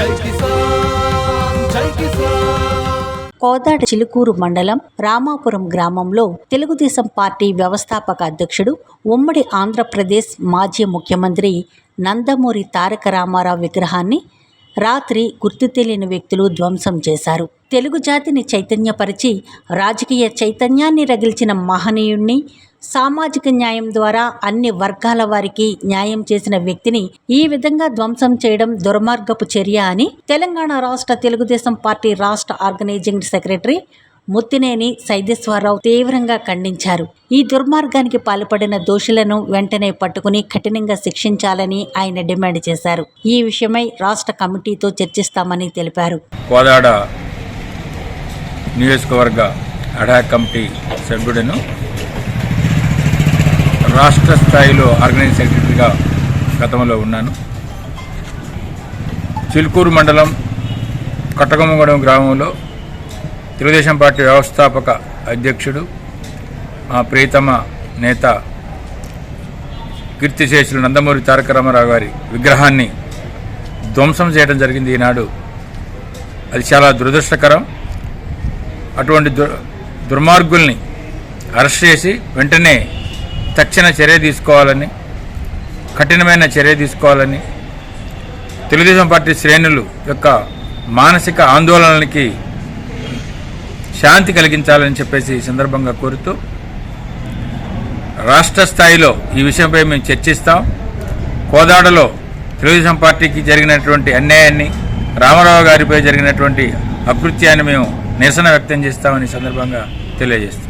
జై కిసాన్ జై కిసాన్. కోదాడ చిలుకూరు మండలం రామాపురం గ్రామంలో తెలుగుదేశం పార్టీ వ్యవస్థాపక అధ్యక్షుడు ఉమ్మడి ఆంధ్రప్రదేశ్ మాజీ ముఖ్యమంత్రి నందమూరి తారక రామారావు విగ్రహాన్ని రాత్రి గుర్తు తెలియని వ్యక్తులు ధ్వంసం చేశారు. తెలుగు జాతిని చైతన్యపరిచి రాజకీయ చైతన్యాన్ని రగిల్చిన మహనీయుణ్ణి సామాజిక న్యాయం ద్వారా అన్ని వర్గాల వారికి న్యాయం చేసిన వ్యక్తిని ఈ విధంగా ధ్వంసం చేయడం దుర్మార్గపు చర్య అని తెలంగాణ రాష్ట్ర తెలుగుదేశం పార్టీ రాష్ట్ర ఆర్గనైజింగ్ సెక్రటరీ ముత్తినేని సైదేశ్వరరావు తీవ్రంగా ఖండించారు. ఈ దుర్మార్గానికి పాల్పడిన దోషులను వెంటనే పట్టుకుని కఠినంగా శిక్షించాలని ఆయన డిమాండ్ చేశారు. ఈ విషయమై రాష్ట్ర కమిటీతో చర్చిస్తామని తెలిపారు. కోదాడ నియోజకవర్గ అడా కమిటీ సభ్యుడను రాష్ట్ర స్థాయిలో ఆర్గనైజ్ సెక్రటరీగా గతంలో ఉన్నాను. చిలుకూరు మండలం కట్టగమ్మగూడెం గ్రామంలో తెలుగుదేశం పార్టీ వ్యవస్థాపక అధ్యక్షుడు మా ప్రియతమ నేత కీర్తిశేషులు నందమూరి తారక రామారావు గారి విగ్రహాన్ని ధ్వంసం చేయడం జరిగింది ఈనాడు. అది చాలా దురదృష్టకరం. అటువంటి దుర్మార్గుల్ని అరెస్ట్ చేసి వెంటనే తక్షణ చర్య తీసుకోవాలని కఠినమైన చర్య తీసుకోవాలని తెలుగుదేశం పార్టీ శ్రేణులు యొక్క మానసిక ఆందోళనలకి శాంతి కలిగించాలని చెప్పేసి ఈ సందర్భంగా కోరుతూ రాష్ట్ర స్థాయిలో ఈ విషయంపై మేము చర్చిస్తాం. కోదాడలో తెలుగుదేశం పార్టీకి జరిగినటువంటి అన్యాయాన్ని రామారావు గారిపై జరిగినటువంటి అకృత్యాన్ని మేము నిరసన వ్యక్తం చేస్తామని సందర్భంగా తెలియజేస్తాం